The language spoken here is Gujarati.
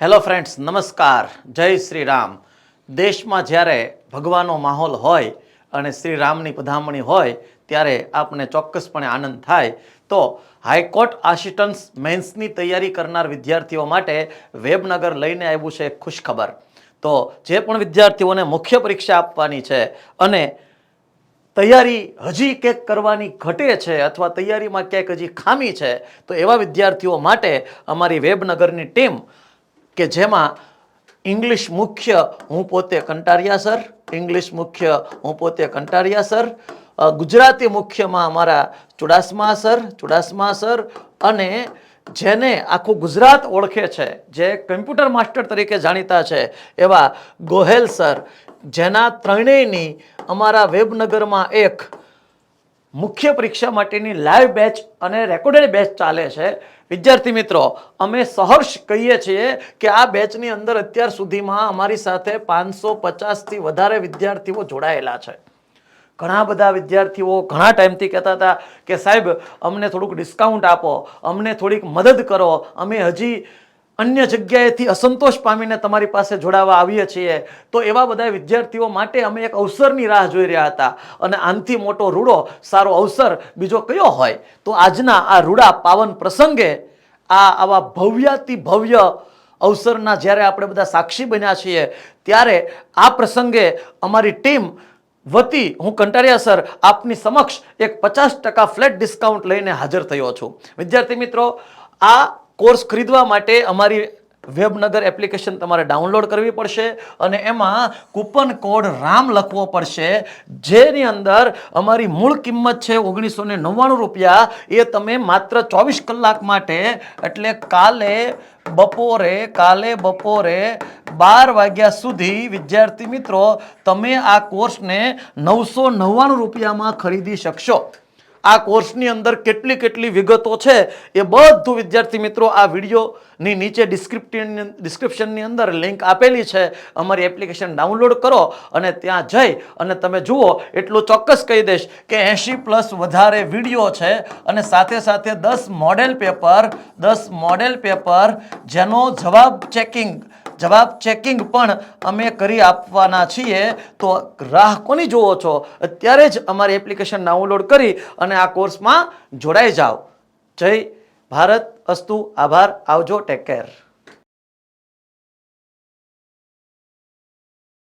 હેલો ફ્રેન્ડ્સ નમસ્કાર જય શ્રી રામ દેશમાં જ્યારે ભગવાનનો માહોલ હોય અને શ્રી રામની પધામણી હોય, ત્યારે આપને ચોક્કસપણે આનંદ થાય. તો હાઈકોર્ટ આસિસ્ટન્સ મેન્સની તૈયારી કરનાર વિદ્યાર્થીઓ માટે વેબનગર લઈને આવ્યું છે ખુશખબર. તો જે પણ વિદ્યાર્થીઓને મુખ્ય પરીક્ષા આપવાની છે અને તૈયારી હજી ક્યાંક કરવાની ઘટે છે અથવા તૈયારીમાં ક્યાંક હજી ખામી છે, તો એવા વિદ્યાર્થીઓ માટે અમારી વેબનગરની ટીમ કે જેમાં ઇંગ્લિશ મુખ્ય હું પોતે કંટારિયા સર, ઇંગ્લિશ મુખ્ય હું પોતે કંટારિયા સર ગુજરાતી મુખ્યમાં અમારા ચુડાસમા સર ચુડાસમા સર, અને જેને આખું ગુજરાત ઓળખે છે, જે કમ્પ્યુટર માસ્ટર તરીકે જાણીતા છે, એવા ગોહેલ સર, જેના ત્રણેયની અમારા વેબનગરમાં એક મુખ્ય પરીક્ષા માટેની લાઈવ બેચ અને રેકોર્ડેડ બેચ ચાલે છે. વિદ્યાર્થી મિત્રો, અમે સહર્ષ કહીએ છીએ કે આ બેચની અંદર અત્યાર સુધીમાં અમારી સાથે પાંચસો પચાસથી વધારે વિદ્યાર્થીઓ જોડાયેલા છે. ઘણા બધા વિદ્યાર્થીઓ ઘણા ટાઈમથી કહેતા હતા કે સાહેબ, અમને થોડુંક ડિસ્કાઉન્ટ આપો, અમને થોડીક મદદ કરો. અમે હજી અન્ય જગ્યાએથી અસંતોષ પામીને તમારી પાસે જોડાવા આવીએ છીએ, તો એવા બધા વિદ્યાર્થીઓ માટે અમે એક અવસરની રાહ જોઈ રહ્યા હતા. અને આનથી મોટો રૂડો, સારો અવસર બીજો કયો હોય? તો આજના આ રૂડા પાવન પ્રસંગે આ આવા ભવ્યાતિ ભવ્ય અવસરના જ્યારે આપણે બધા સાક્ષી બન્યા છીએ, ત્યારે આ પ્રસંગે અમારી ટીમ વતી હું કંટારિયા સર આપની સમક્ષ એક પચાસ ટકા ફ્લેટ ડિસ્કાઉન્ટ લઈને હાજર થયો છું. વિદ્યાર્થી મિત્રો, આ કોર્સ ખરીદવા માટે અમારી વેબનગર એપ્લિકેશન તમારે ડાઉનલોડ કરવી પડશે અને એમાં કૂપન કોડ રામ લખવો પડશે. જેની અંદર અમારી મૂળ કિંમત છે ઓગણીસો ને નવ્વાણું રૂપિયા. એ તમે માત્ર ચોવીસ કલાક માટે, એટલે કાલે બપોરે કાલે બપોરે બાર વાગ્યા સુધી, વિદ્યાર્થી મિત્રો, તમે આ કોર્સને નવસો નવ્વાણું રૂપિયામાં ખરીદી શકશો. આ કોર્સની અંદર કેટલી કેટલી વિગતો છે એ બધું વિદ્યાર્થી મિત્રો આ વિડીયોની નીચે ડિસ્ક્રિપ્ટિન ડિસ્ક્રિપ્શનની અંદર લિંક આપેલી છે. અમારી એપ્લિકેશન ડાઉનલોડ કરો અને ત્યાં જઈ અને તમે જુઓ, એટલું ચોક્કસ કહી દઈશ કે એંશી પ્લસ વધારે વીડિયો છે અને સાથે સાથે દસ મોડેલ પેપર દસ મોડેલ પેપર જેનો જવાબ ચેકિંગ જવાબ ચેકિંગ પણ અમે કરી આપવાના છીએ. તો રાહ કોની જુઓ છો? અત્યારે જ અમારી એપ્લિકેશન ડાઉનલોડ કરી અને આ કોર્સમાં જોડાઈ જાઓ. જય ભારત, અસ્તુ, આભાર, આવજો ટેક કેર